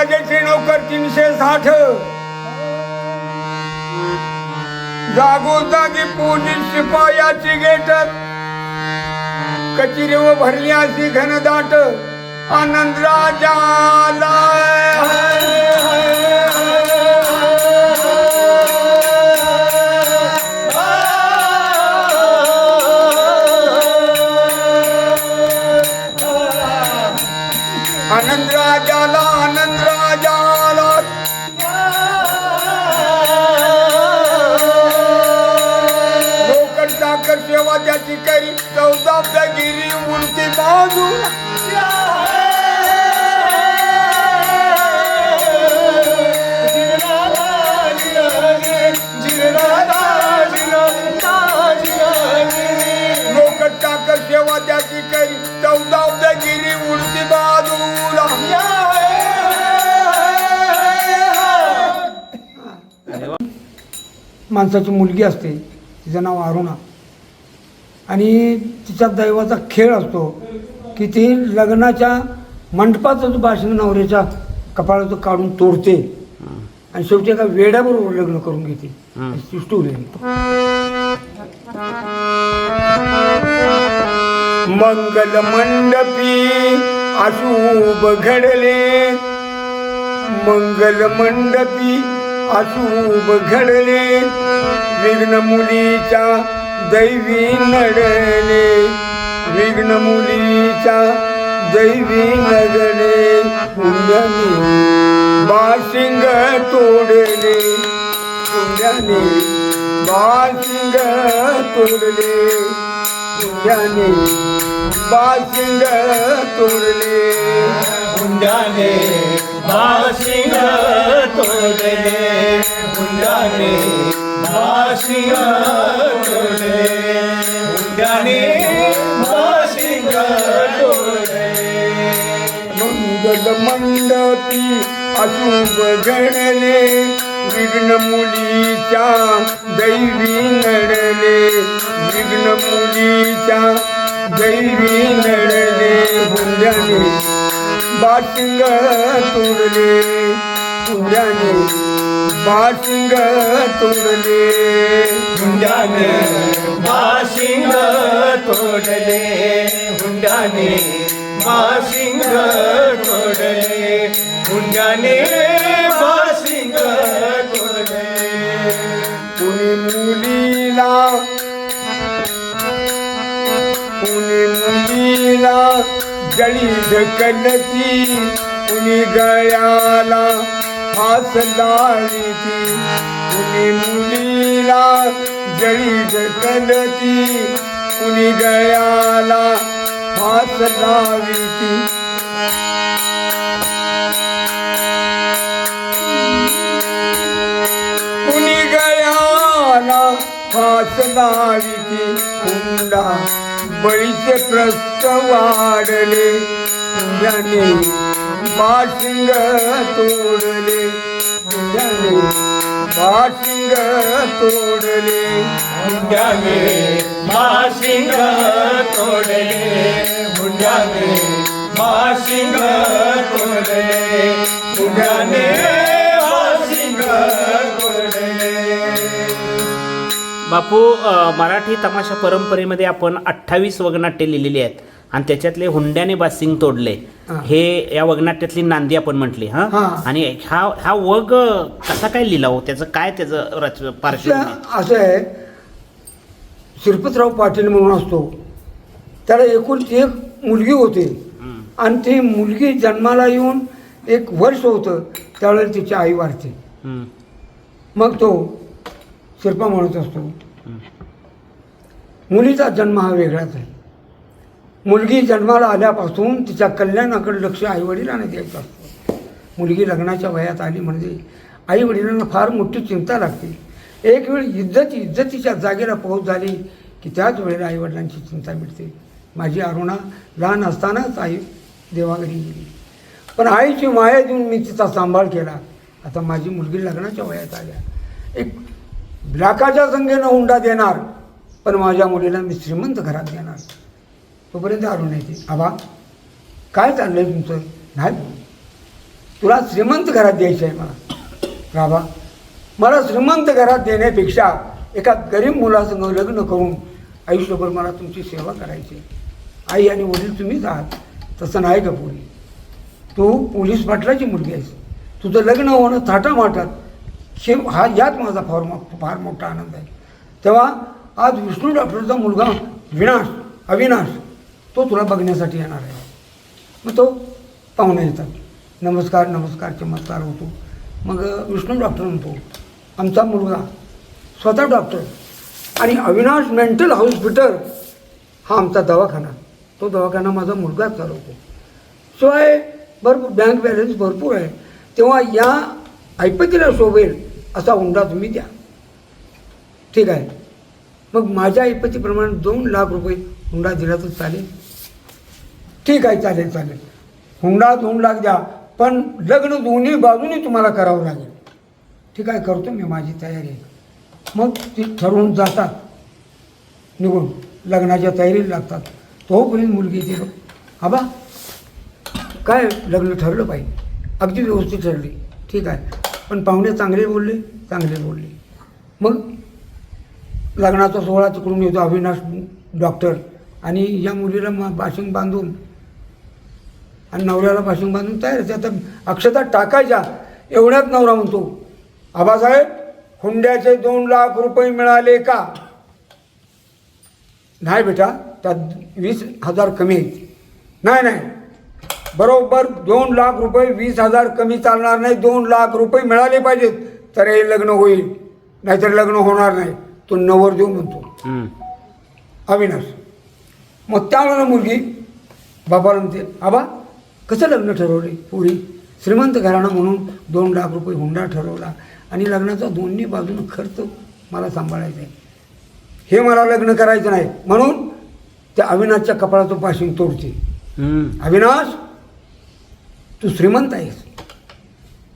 राजाचे नोकर तीनशे साठ. जागोजागी पोलीस शिपायाची गेट. कचिरे व भरली अशी घनदाट. आनंद राजाला माणसाची मुलगी असते तिचं नाव अरुणा. आणि तिचा दैवाचा खेळ असतो. की ती लग्नाच्या मंडपाचं जो भाषण नवऱ्याच्या कपाळाचं काढून तोडते. आणि शेवटी एका वेड्याबरोबर लग्न करून घेते. स्टोरी मंगल मंडपी अशुभ घडले. मंगल मंडपी अशुभ घडले. विघ्न मुलीच्या दैवी नडले. विघ्न मुलीच्या दैवी नगरे पुण्याने बाशिंग तोडले. पुण्याने बाशिंग तोडले. पुण्याने बाशिंग तोडले. पुण्याने बाशिंग तोडले. पुण्याने बाशिंग तोडले. पुण्याने मंगल मंडपी अशुभ घडले विघ्न मुलीच्या दैवी नडले विघ्न मुलीच्या दैवी नडले हुंड्याने बाटिंग तोडले हुंड्याने बाटिंग तोडले हुंडाने भाशिंग तोडले. हुंडाने भाशिंग तोडले. हुंडाने भाशिंग तोडले. कुणी मुलीला कुणी मुलीला जळी ढकलती. कुणी गळ्याला फास लाविती. कुणी मुलीला जळी ढकलती कुणी गळ्याला फास लाविती. कुणी गळ्याला फास लाविती. कुंडा बळीचे प्रस्त वाढले. हुंड्याने बाशिंग तोडले. हुंड्याने बाशिंग तोडले. हुंडाने भाशिंग तोडले. हुंडाने भाशिंग तोडले. हुंडाने भाशिंग तोडले. बापू मराठी तमाशा परंपरेमध्ये आपण अठ्ठावीस वगनाट्ये लिहिलेली आहेत. आणि त्याच्यातले हुंड्याने बासिंग तोडले. हा. या वगनाट्यातली नांदी आपण म्हटली हा? हा. आणि हा हा वग कसा काय लिहिला हो? त्याचं काय त्याचं रच पार्श्वभूमी? त्या- असं आहे श्रीपतराव पाटील म्हणून असतो. त्याला एकुलती एक मुलगी होती. आणि ती मुलगी जन्माला येऊन एक वर्ष होतं त्यावेळेला तिची आई वारते हम्म. मग तो शिरपा म्हणत असतो. मुलीचा जन्म हा वेगळाच आहे. मुलगी जन्माला आल्यापासून तिच्या कल्याणाकडे लक्ष आईवडिलांना द्यायचं असतं. मुलगी लग्नाच्या वयात आली म्हणजे आईवडिलांना फार मोठी चिंता लागते. एक वेळ इज्जत इज्जतीच्या जागेला पोहोच झाली की त्याच वेळेला आईवडिलांची चिंता मिळते माझी अरुणा लहान असतानाच आई देवाघरी गेली. पण आईची माया देऊन मी तिचा सांभाळ केला. आता माझी मुलगी लग्नाच्या वयात आल्या. एक ब्लॅकाच्या संख्येनं हुंडा देणार पण माझ्या मुलीला मी श्रीमंत घरात देणार. तोपर्यंत आणून येते. आबा काय चाललं आहे तुमचं? नाही. तुला श्रीमंत घरात द्यायचं आहे मला. राबा मला श्रीमंत घरात देण्यापेक्षा एका गरीब मुलासंग लग्न करून आयुष्यभर मला तुमची सेवा करायची आहे. आई आणि वडील तुम्हीच आहात. तसं नाही का पोरी. तू पोलीस पाटलाची मुलगी आहेस. तुझं लग्न होणं थाटामाटात. हे हा यात माझा फार मो फार मोठा आनंद आहे. तेव्हा आज विष्णू डॉक्टरचा मुलगा विनाश अविनाश तो तुला बघण्यासाठी येणार आहे. मग तो पाहुणे येतात. नमस्कार नमस्कार चमत्कार होतो. मग विष्णू डॉक्टर म्हणतो आमचा मुलगा स्वतः डॉक्टर आणि अविनाश मेंटल हॉस्पिटल हा आमचा दवाखाना. तो दवाखाना माझा मुलगाच चालवतो. शिवाय भरपूर बँक बॅलन्स भरपूर आहे. तेव्हा या ऐपतीला शोभेल असा हुंडा तुम्ही द्या. ठीक आहे? मग माझ्या ऐपतीप्रमाणे दोन लाख रुपये हुंडा दिला तर चालेल. ठीक आहे चालेल चालेल. हुंडा दोन लाख द्या पण लग्न दोन्ही बाजूनी तुम्हाला करावं लागेल. ठीक आहे करतो मी माझी तयारी. मग ती ठरवून जातात. निघून लग्नाच्या तयारीला लागतात. तोपर्यंत मुलगी ते आबा काय लग्न ठरलं पाहिजे अगदी व्यवस्थित ठरली. ठीक आहे. पण पाहुणे चांगले बोलले चांगले बोलले. मग लग्नाचा सोहळा तिकडून येतो अविनाश डॉक्टर. आणि या मुलीला मग बाशिंग बांधून आणि नवऱ्याला बाशिंग बांधून तयार आहे. आता अक्षता टाकायच्या एवढ्यात नवरा म्हणतो आबासाहेब हुंड्याचे दोन लाख रुपये मिळाले का? नाही बेटा त्यात वीस हजार कमी आहेत. नाही नाही. बरोबर दोन लाख रुपये वीस हजार कमी चालणार नाही. दोन लाख रुपये मिळाले पाहिजेत. तर हे लग्न होईल. नाहीतर लग्न होणार नाही. तो नवर देऊ म्हणतो. अविनाश. मग त्यावेळेला मुलगी बाबाला म्हणते आबा कसं लग्न ठरवले पुरी? श्रीमंत घराणं म्हणून दोन लाख रुपये हुंडा ठरवला आणि लग्नाचा दोन्ही बाजूनं खर्च मला सांभाळायचा आहे. हे मला लग्न करायचं नाही. म्हणून त्या अविनाशच्या कपाळाचं पाशिंग तोडते. अविनाश तू श्रीमंत आहेस.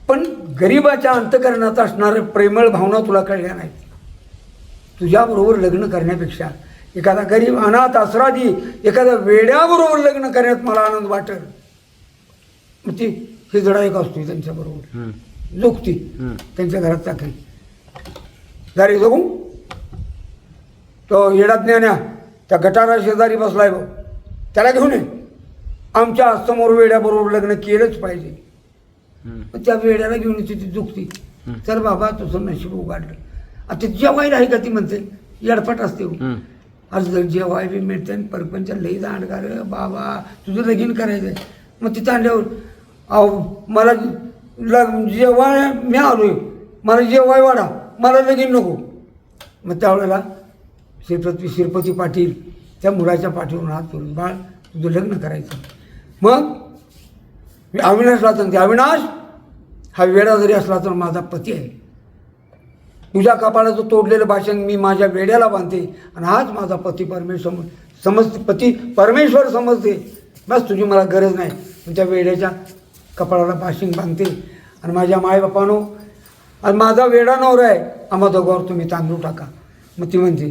पण गरिबाच्या अंतकरणात असणारे प्रेमळ भावना तुला कळल्या नाहीत. तुझ्याबरोबर लग्न करण्यापेक्षा एखादा गरीब अनाथ आसरादी एखाद्या वेड्याबरोबर लग्न करण्यात मला आनंद वाटेल. ती हिजडा एक असतो त्यांच्याबरोबर. जोगती. हम्म. त्यांच्या घरात चाकरी दारी जगू. तो येडा ज्ञान्या त्या गटारा शेजारी बसलाय बघ. त्याला घेऊन ये. आमच्यासमोर वेड्याबरोबर लग्न केलंच पाहिजे. त्या वेड्याला घेऊन येते ती दुखती तर बाबा तुझं नशीब उघडलं. आता जेवायला आहे का ती म्हणते येडपट असते हो. आज जर जेवाय बी मिळते आणि परपंच लई दांडगा रे बाबा तुझं लगीन करायचं आहे मग तिथं आणल्यावर अहो मला लग जेवाय मी आलोय मला जेवाय वाढा मला लगीन नको. मग त्यावेळेला श्रीपती श्रीपती पाटील त्या मुलाच्या पाठीवरून हात करून बाळ तुझं लग्न करायचं मग मी अविनाशला सांगते अविनाश हा वेडा जरी असला तर माझा पती आहे. तुझ्या कपाळाचं तोडलेलं भाषण मी माझ्या वेड्याला बांधते आणि हाच माझा पती परमेश्वर समजते पती परमेश्वर समजते. बस तुझी मला गरज नाही. तुमच्या वेड्याच्या कपाळाला भाशिंग बांधते. आणि माझ्या मायबापानो आणि माझा वेडा नवरा आहे. आम्हा दोघावर तुम्ही तांदूळ टाका. मग ती म्हणते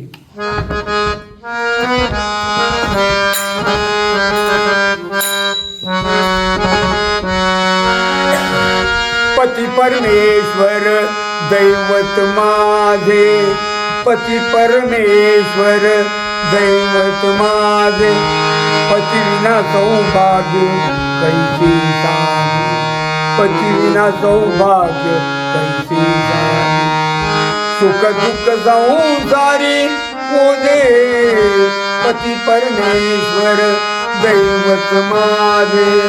पती परमेश्वर दैवत माझे पती परमेश्वर दैवत माझे पती विना सौभाग्य कैसी साधी पती विना सौभाग्य कैसी सुख दुःख संसारी मोदे पती परमेश्वर दैवत माझे.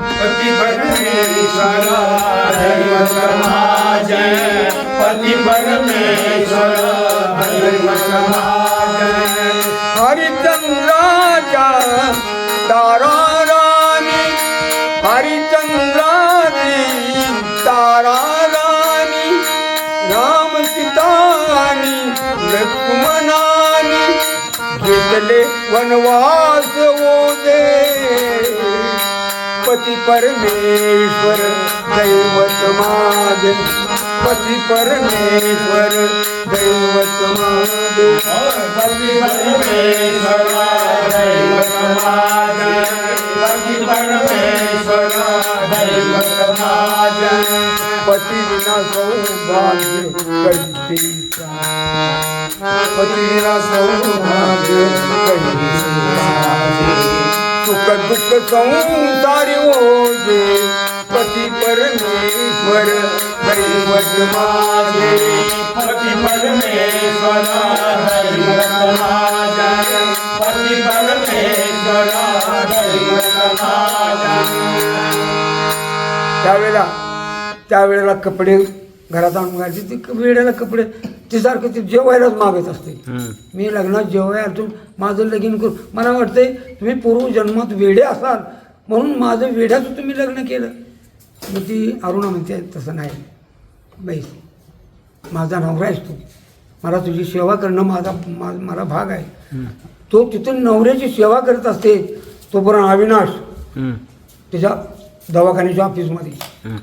पती परमेश्वर दैवत माझे. पती परमेश्वर दैवत माझे. हरिचंद्राच्या ताराराणी घेतले वनवास ओदे पती परमेश्वर दैवत माझे. पती परमेश्वर दैवत माझे. पती परमेश्वर दैवत माझे. पती परमेश्वर दैवत माझे. पती विना सौ सौभाग्य कैसेचा पती सौभाग्य सुख दुःख संसारी पती परमेश्वर दैवत माझे पती परमेश्वर दैवत माझे पती परमेश्वर दैवत माझे त्यावेळेला त्यावेळेला कपडे घरात आणून घालायचे. ते वेळेला कपडे ते सारखं ते जेवायलाच मागत असते. मी लग्नात जेवायला तू माझं लगीन करू. मला वाटतंय तुम्ही पूर्वजन्मात वेडे असाल. म्हणून माझं वेड्याचं तुम्ही लग्न केलं. मग ती अरुणा म्हणते तसं नाही. बाई माझा नवरा आहेस तू. मला तुझी सेवा करणं माझा मा- मला भाग आहे. तो तिथून नवऱ्याची सेवा करत असते. तोपर्यंत अविनाश. त्याच्या दवाखान्याच्या ऑफिसमध्ये हम्म.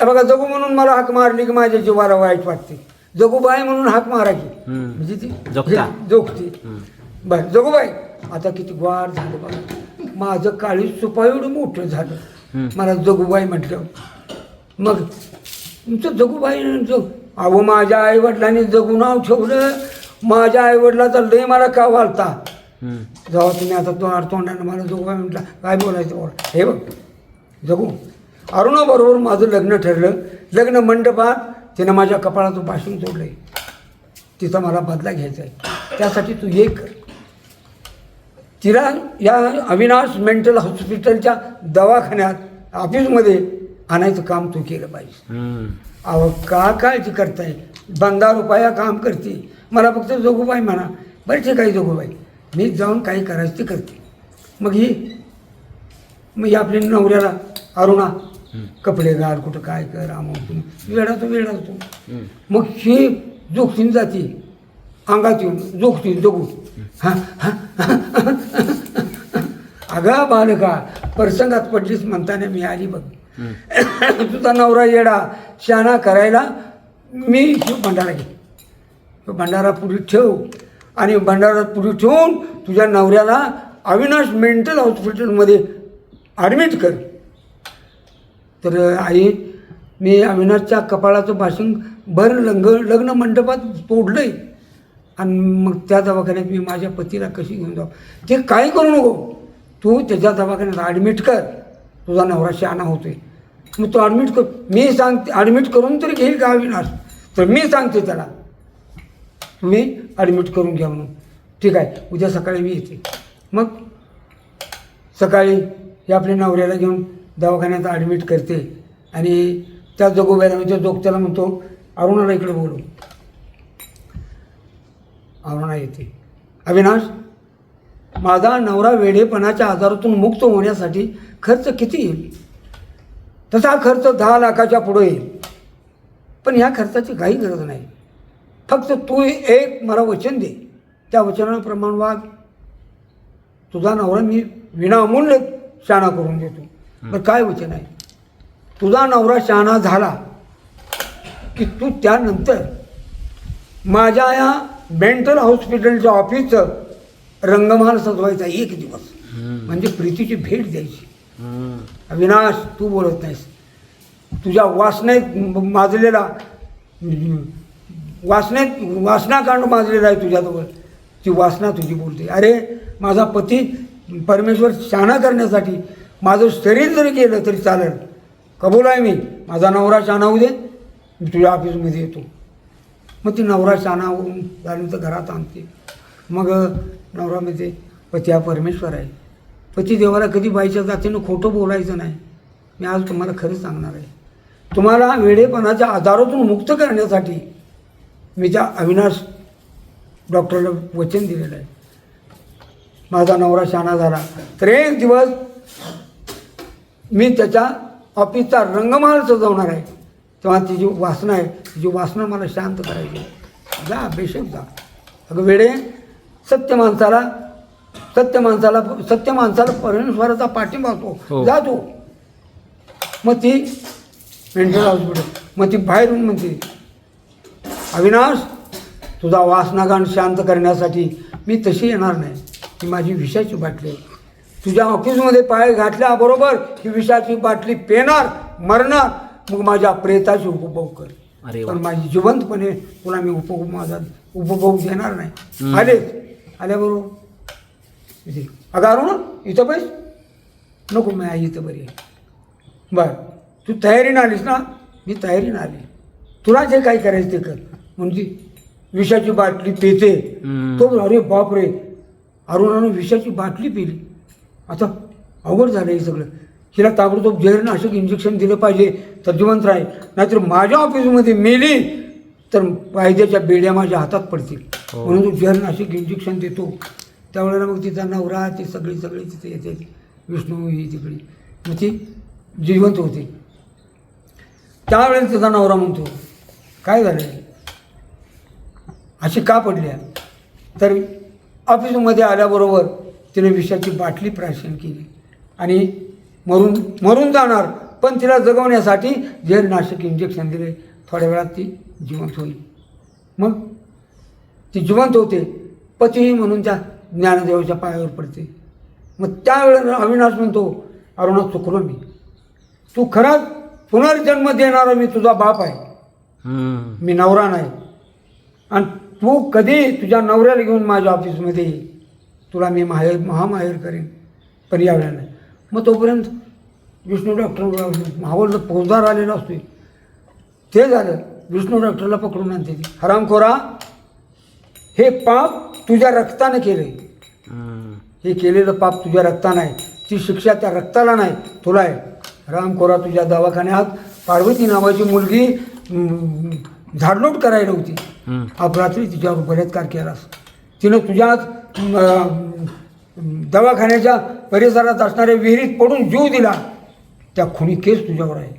बघा जगू म्हणून मला हाक मारली की माझ्या जीवाला वाईट वाटते जगूबाई म्हणून हाक मारायची. म्हणजे ती जोगता. जोगती हम्म. बर जगूबाई आता किती ग्वार झालं बघा माझं काळी सुपा एवढं मोठं झालं. मला जगूबाई म्हटलं मग तुमचं जगूबाई जग अहो माझ्या आईवडिलांनी जगू नाव ठेवलं माझ्या आईवडिलाचा लय मला का वालता हम्म. जेव्हा तुम्ही आता तोंड तोंडानं मला जोगा म्हटलं काय बोलायचं बोल हे बघ जगू अरुणाबरोबर माझं लग्न ठरलं. लग्न मंडपात तिनं माझ्या कपाळाचं भाषण सोडलं आहे तिचा मला बदला घ्यायचा आहे. त्यासाठी तू हे कर. तिला या अविनाश मेंटल हॉस्पिटलच्या दवाखान्यात ऑफिसमध्ये आणायचं काम तू केलं पाहिजे. अहो का काळजी करताय? बंदा रुपया काम करते. मला फक्त जोगूबाई म्हणा. बरं ठीक आहे जोगूबाई. मी जाऊन काही करायचं ते करते. मग ही मग ही आपल्या नवऱ्याला अरुणा कपडे घाल कुठं काय कर अमोक वेळा तो वेळा तो हम्म. मग ही जोखीन जाती. अंगात येऊन जोखती जगू. हा हा अगं बालका प्रसंगात पडलीस म्हणताना मी आली बघ. तुझा नवरा येडा शाना करायला मी शिव भंडारा घे तो भंडारा पुढे ठेव. आणि भंडारा पुढे ठेवून तुझ्या नवऱ्याला अविनाश मेंटल हॉस्पिटलमध्ये ॲडमिट कर. तर आई मी अविनाशच्या कपाळाचं भाषण भर लंग लग्न मंडपात तोडलं आहे आणि मग त्या दवाखान्यात मी माझ्या पतीला कशी घेऊन जाऊ? ते काय करू नको. तू त्याच्या दवाखान्यात ॲडमिट कर. तुझा नवरा शहाणा होतोय. मग तू ॲडमिट कर. मी सांगते ॲडमिट करून तरी घेईल का अविनाश? तर मी सांगते त्याला. तुम्ही ॲडमिट करून घ्या म्हणून. ठीक आहे. उद्या सकाळी मी येते. मग सकाळी हे आपल्या नवऱ्याला घेऊन दवाखान्यात ॲडमिट करते. आणि त्या जगोबाईला म्हणजे जोग त्याला म्हणतो अरुणाला इकडे बोलू अरुणा येते. अविनाश माझा नवरा वेढेपणाच्या आजारातून मुक्त होण्यासाठी खर्च किती येईल? तसा खर्च दहा लाखाच्या पुढे येईल. पण ह्या खर्चाची काही गरज नाही. फक्त तू एक मला वचन दे. त्या वचनाप्रमाण वाग तुझा नवरा मी विनामूल्य शाणा करून देतो. पण काय वचन आहे? तुझा नवरा शहाणा झाला की तू त्यानंतर माझ्या या मेंटल हॉस्पिटलच्या ऑफिसचं रंगमहाल सजवायचा एक दिवस. म्हणजे प्रीतीची भेट द्यायची. अविनाश तू बोलत नाहीस. तुझ्या वासनेत माजलेला वासनेत वासनाकांड माजलेला आहे तुझ्याजवळ. ती वासना तुझी बोलते. अरे माझा पती परमेश्वर शाणा करण्यासाठी माझं शरीर जरी केलं तरी चालेल. कबूल आहे मी. माझा नवरा शाणा होऊ दे. मी तुझ्या ऑफिसमध्ये येतो. मग ती नवरा शाणा होऊन झाल्यानंतर घरात आणते. मग नवरा म्हणते पती हा परमेश्वर आहे. पती देवाला कधी बाईच्या जातीनं खोटं बोलायचं नाही. मी आज तुम्हाला खरं सांगणार आहे. तुम्हाला वेडेपणाच्या आजारातून मुक्त करण्यासाठी मी त्या अविनाश डॉक्टरला वचन दिलेलं आहे. माझा नवरा शाणा झाला. तर एक दिवस मी त्याच्या ऑफिसचा रंगमहाल सजवणार आहे. तेव्हा ती जी वासना आहे तिची वासना मला शांत करायची. जा बेशक जा. अगं वेडे सत्य माणसाला सत्य माणसाला सत्य माणसाला परमेश्वराचा पाठिंबा असतो हो. जा तू. मग ती मेंटल हॉस्पिटल मग ती बाहेरून म्हणते अविनाश तुझा वासनागान शांत करण्यासाठी मी तशी येणार नाही. ही माझी विषाची बाटली आहे. तुझ्या ऑफिसमध्ये पाय घातल्याबरोबर ही विषाची बाटली पेणार मरणार. मग माझ्या प्रेताची उपभोग कर. अरे वा. पण माझी जिवंतपणे तुला मी उपभोग माझा उपभोग देणार नाही. हम्म. आले. आल्याबरोबर. इथे. अगं अरुण इथं पैस नको मी आई इथं बरी आहे. बर. तू तयारीनं आलीस ना? मी तयारीनं आली. तुला जे काही करायचं ते कर. म्हणजे विषाची बाटली पेते. हम्म. तो अरे बाप रे अरुणानं विषाची बाटली पिली. आता अवघड झालं हे सगळं. हिला ताबडतोब जैरनाशक इंजेक्शन दिलं पाहिजे तर जिवंत राहील नाहीतर माझ्या ऑफिसमध्ये मेली तर कायद्याच्या बेड्या माझ्या हातात पडतील. हो. म्हणून तो जैरनाशक इंजेक्शन देतो. त्यावेळेला मग तिचा नवरा ती सगळी सगळी तिथे येते. विष्णू ही तिकडे. मग ती जिवंत होते. त्यावेळेस तिचा नवरा म्हणतो काय झालं? अशी का पडल्या? तर ऑफिसमध्ये आल्याबरोबर तिने विषाची बाटली प्राशन केली. आणि मरून मरून जाणार पण तिला जगवण्यासाठी जैरनाशक इंजेक्शन दिले. थोड्या वेळात ती जिवंत होईल. मग ती जिवंत होते. पतीही म्हणून त्या ज्ञानदेवाच्या पायावर पडते. मग त्यावेळेला अविनाश म्हणतो अरुणा चुकलो मी. तू खराच पुनर्जन्म देणारा मी तुझा बाप आहे. मी नवरा नाही. आणि तू कधी तुझ्या नवऱ्याला घेऊन माझ्या ऑफिसमध्ये ये? तुला मी माहेर महामाहेर करेन. पण यावेळेला नाही. मग तोपर्यंत विष्णू डॉक्टर मावळचा फौजदार आलेला असतोय ते झालं. विष्णू डॉक्टरला पकडून आणते ती. हरामखोरा हे पाप तुझ्या रक्ताने केले. हे केलेलं पाप तुझ्या रक्तानं आहे. ती शिक्षा त्या रक्ताला नाही. तुला आहे. रामखोरा तुझ्या दवाखान्यात पार्वती नावाची मुलगी झाडलोट करायला होती. अपरात्री तिच्यावर बलात्कार केलास तिनं तुझ्याच अं, दवाखान्याच्या परिसरात असणाऱ्या विहिरीत पडून जीव दिला. त्या खुणी केस तुझ्यावर आहे.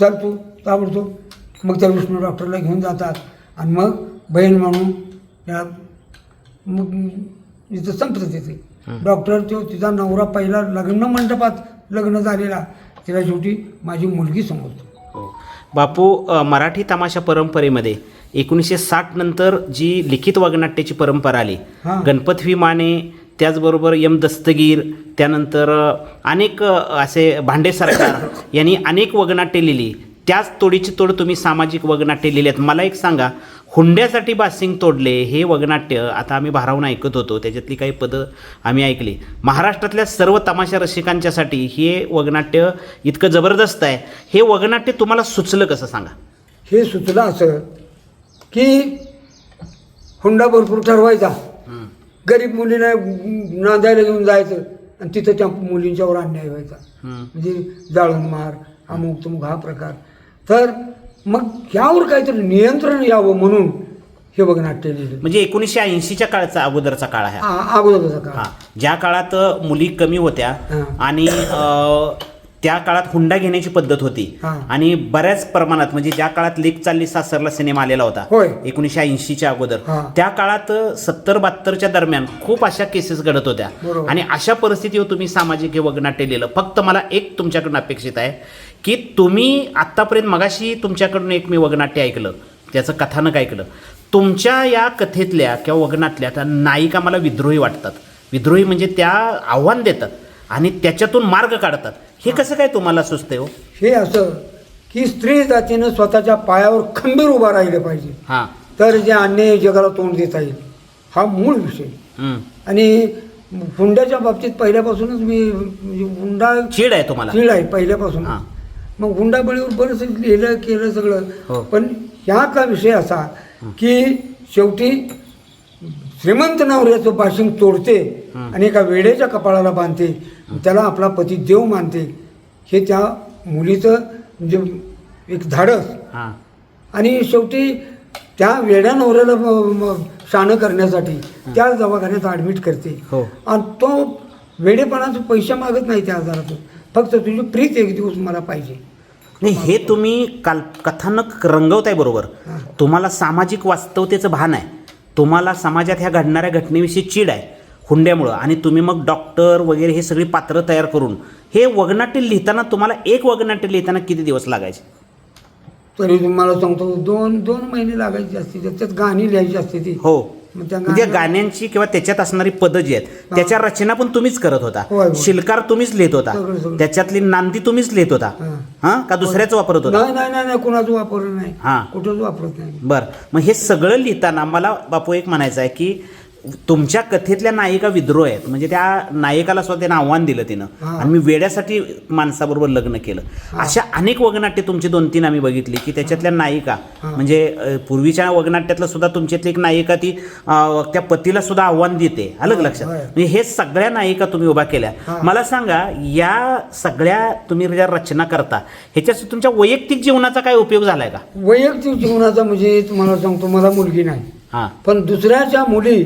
चल तू ताबडतोब. मग त्या विष्णू डॉक्टरला घेऊन जातात. आणि मग बहीण म्हणून त्या मग इथं संपतं तिथे. डॉक्टर तो तिचा नवरा पहिला लग्न मंडपात लग्न झालेला. तिला शेवटी माझी मुलगी समजतो. हो. बापू मराठी तमाशा परंपरेमध्ये एकोणीसशे साठ नंतर जी लिखित वगनाट्याची परंपरा आली. गणपत व्ही माने त्याचबरोबर यम दस्तगीर त्यानंतर अनेक असे भांडे सरकार यांनी अनेक वगनाट्ये लिहिली. त्याच तोडीची तोड तुम्ही सामाजिक वगनाट्ये लिहिली आहेत मला एक सांगा हुंड्यासाठी बासिंग तोडले हे वगनाट्य आता आम्ही भारावून ऐकत होतो. त्याच्यातली काही पदं आम्ही ऐकली. महाराष्ट्रातल्या सर्व तमाशा रसिकांच्यासाठी हे वगनाट्य इतकं जबरदस्त आहे. हे वगनाट्य तुम्हाला सुचलं कसं सांगा? हे सुचलं असं की हुंडा भरपूर ठरवायचा. गरीब मुलीला नांदायला घेऊन जायचं आणि तिथं त्या मुलींच्यावर अन्याय व्हायचा. म्हणजे जाळून मार अमुक तमुक हा प्रकार. तर मग यावर काहीतरी नियंत्रण यावं म्हणून हे बघ नाट्य लिहिलं. म्हणजे एकोणीसशे ऐंशीच्या काळचा अगोदरचा काळ आहे. हा. अगोदरचा का हा. ज्या काळात मुली कमी होत्या. आणि त्या काळात हुंडा घेण्याची पद्धत होती. हा. आणि बऱ्याच प्रमाणात म्हणजे ज्या काळात लेक चालली सासरला सिनेमा आलेला होता. होय. एकोणीसशे ऐंशीच्या अगोदर. हा. त्या काळात सत्तर बहात्तरच्या दरम्यान खूप अशा केसेस घडत होत्या. बरोबर. आणि अशा परिस्थितीवर तुम्ही सामाजिक हे वगनाट्य लिहिलं फक्त मला एक तुमच्याकडून अपेक्षित आहे की तुम्ही आत्तापर्यंत मगाशी तुमच्याकडून एक मी वगनाट्य ऐकलं. त्याचं कथानक ऐकलं. तुमच्या या कथेतल्या किंवा वगनातल्या त्या नायिका मला विद्रोही वाटतात. विद्रोही म्हणजे त्या आव्हान देतात. आणि त्याच्यातून मार्ग काढतात. हे कसं काय तुम्हाला सुचतंय हो? हे असं की स्त्री जातीनं स्वतःच्या पायावर खंबीर उभा राहिलं पाहिजे. हां. तर जे अन्याय जगाला तोंड देता येईल. हा मूळ विषय. हम्म. आणि हुंड्याच्या बाबतीत पहिल्यापासूनच मी म्हणजे हुंडा चीड आहे तुम्हाला. चीड आहे पहिल्यापासून. हां. मग हुंडाबळीवर बरंच लिहिलं केलं हो. सगळं. पण ह्यातला विषय असा की शेवटी श्रीमंत नवऱ्याचं बाशिंग तोडते आणि एका वेड्याच्या कपाळाला बांधते. त्याला आपला पती देव मानते. हे त्या मुलीचं म्हणजे एक धाडस. आणि शेवटी त्या वेड्या नवऱ्याला शाणं करण्यासाठी त्या दवाखान्यात ॲडमिट करते. हो. आणि तो वेडेपणाचे पैसे मागत नाही त्या आजारातून. फक्त तुझी प्रीत एक दिवस मला पाहिजे. नाही हे तुम्ही काल कथानक रंगवताय बरोबर. तुम्हाला सामाजिक वास्तवतेचं भान आहे. तुम्हाला समाजात ह्या घडणाऱ्या घटनेविषयी चीड आहे हुंड्यामुळं. आणि तुम्ही मग डॉक्टर वगैरे हे सगळी पात्र तयार करून हे वगनाट्य लिहिताना तुम्हाला एक वगनाट्य लिहिताना किती दिवस लागायचे? तरी तुम्हाला सांगतो दोन दोन महिने लागायचे असते त्याच्यात गाणी लिहायची असते ती. हो. म्हणजे गाण्या- गाण्यांची किंवा त्याच्यात असणारी पदं जी आहेत त्याच्या रचना पण तुम्हीच करत होता. शिलकार तुम्हीच लिहित होता. त्याच्यातली नांदी तुम्हीच लिहित होता. हां. का दुसऱ्याच वापरत होता? नाही नाही नाही कुणाचं वापरलं नाही. हां. कुठंच वापरत नाही. बर. मग हे सगळं लिहिताना मला बापू एक म्हणायचं आहे की तुमच्या कथेतल्या नायिका विद्रोह आहेत. म्हणजे त्या नायकाला सुद्धा त्यानं आव्हान दिलं तिनं. आणि मी वेड्यासाठी माणसाबरोबर लग्न केलं. अशा अनेक वगनाट्य तुमची दोन तीन आम्ही बघितली की त्याच्यातल्या नायिका. म्हणजे पूर्वीच्या वगनाट्यातलं सुद्धा तुमच्यातली एक नायिका ती त्या पतीला सुद्धा आव्हान देते. अलग लक्षात. म्हणजे हे सगळ्या नायिका तुम्ही उभा केल्या. मला सांगा या सगळ्या तुम्ही ज्या रचना करता ह्याच्यात तुमच्या वैयक्तिक जीवनाचा काय उपयोग झालाय का? वैयक्तिक जीवनाचा म्हणजे तुम्हाला सांगतो मला मुलगी नाही. हां. पण दुसऱ्याच्या मुली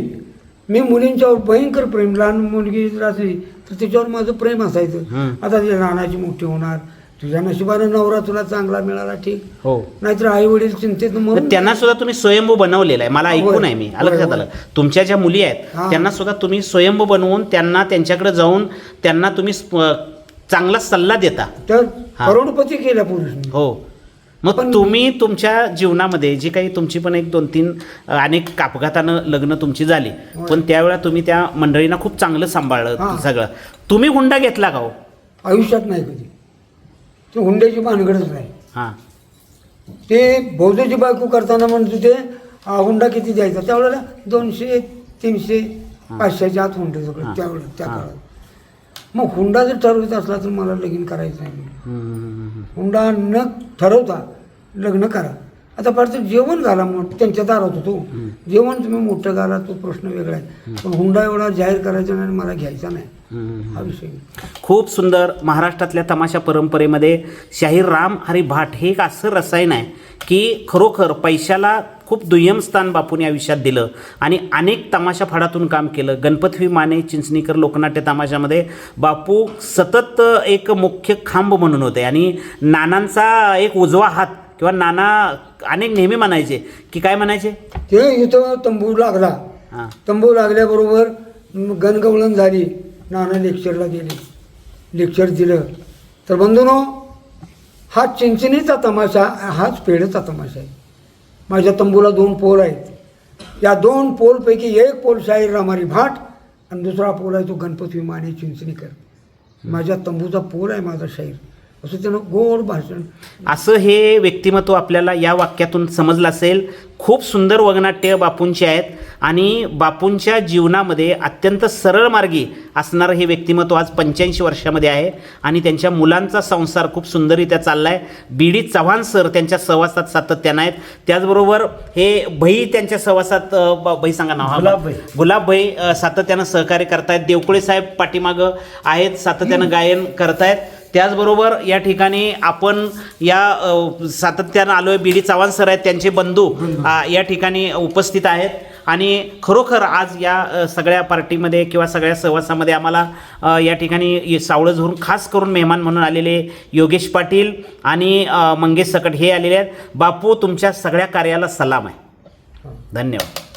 मी मुलींच्यावर भयंकर प्रेम लहान मुलगी जर असली तर तिच्यावर माझं प्रेम असायचं. आता ती लहानाची मोठी होणार तुझ्या नशिबाने नवरा तुला चांगला मिळाला ठीक. हो. नाहीतर आई वडील चिंतेत म्हणून त्यांना सुद्धा तुम्ही स्वयंभू बनवलेला आहे. मला ऐकून. आहे मी. लक्षात आलं तुमच्या ज्या मुली आहेत. त्यांना सुद्धा तुम्ही स्वयंभू बनवून त्यांना त्यांच्याकडे जाऊन त्यांना तुम्ही चांगला सल्ला देता. तर. करोडपती केल्या पुरुषने. हो. मग पण- तुम्ही तुमच्या जीवनामध्ये जी काही तुमची पण एक दोन तीन अनेक अपघातानं लग्न तुमची झाली. पण त्यावेळेला तुम्ही त्या मंडळींना खूप चांगलं सांभाळलं हां. सगळं तुम्ही हुंडा घेतला का हो आयुष्यात नाही कधी ते हुंड्याची भानगडच नाही हां ते बौद्धची बायको करताना म्हणतो ते हुंडा किती द्यायचा त्यावेळेला दोनशे तीनशे पाचशेच्या आत हुंडे सगळं. त्यावेळेला त्या हां. काळात मग हुंडा जर ठरवत असला तर मला लगीन करायचं हम्म. हुंडा न ठरवता लग्न करा. आता परत जेवण घाला मग त्यांच्या दारात होतो. जेवण तुम्ही मोठं घाला तो प्रश्न वेगळा आहे. पण हुंडा एवढा जाहीर करायचा नाही आणि मला घ्यायचा नाही. हा विषय. खूप सुंदर महाराष्ट्रातल्या तमाशा परंपरेमध्ये शाहीर राम हरी भाट हे एक असं रसायन आहे की खरोखर पैशाला खूप दुय्यम स्थान बापून या आयुष्यात दिलं आणि अनेक तमाशा फाडातून काम केलं. गणपतवी माने चिंचणीकर लोकनाट्य तमाशामध्ये बापू सतत एक मुख्य खांब म्हणून होते आणि नानांचा एक उजवा हात किंवा नाना अनेक नेहमी म्हणायचे की काय म्हणायचे? ते इथं तंबू लागला. हां. तंबू लागल्याबरोबर गणगवळण झाली. नाना लेक्चरला गेले. लेक्चर दिलं. तर बंधूनो हा चिंचणीचा तमाशा हाच पेढेचा तमाशा आहे. माझ्या तंबूला दोन पोल आहेत. या दोन पोलपैकी एक पोल शाहीर रामारी भाट आणि दुसरा पोल आहे तो गणपती विमाने चिंचणीकर. माझ्या तंबूचा पोल आहे माझा शाहीर. असं त्यानं गोड भाषण. असं हे व्यक्तिमत्व आपल्याला या वाक्यातून समजलं असेल. खूप सुंदर वगनाट्य बापूंची आहेत आणि बापूंच्या जीवनामध्ये अत्यंत सरळ मार्गी असणारं हे व्यक्तिमत्व आज पंच्याऐंशी वर्षामध्ये आहे आणि त्यांच्या मुलांचा संसार खूप सुंदररित्या चालला आहे बी डी चव्हाण सर त्यांच्या सहवासात सातत्यानं आहेत. त्याचबरोबर हे भई त्यांच्या सहवासात भई सांगा नाव. गुलाबभाई. गुलाबभाई सातत्यानं सहकार्य करतायत. देवकुळे साहेब पाठीमागं आहेत सातत्यानं गायन करतायत. त्याचबरोबर या ठिकाणी आपण या सातत्यानं आलोय बी डी चव्हाण सर आहेत त्यांचे बंधू या ठिकाणी उपस्थित आहेत. आणि खरोखर आज या सगळ्या पार्टीमध्ये किंवा सगळ्या सहवासामध्ये आम्हाला या ठिकाणी सावळं झोरून खास करून मेहमान म्हणून आलेले योगेश पाटील आणि मंगेश सकट हे आलेले आहेत. बापू तुमच्या सगळ्या कार्याला सलाम आहे. धन्यवाद.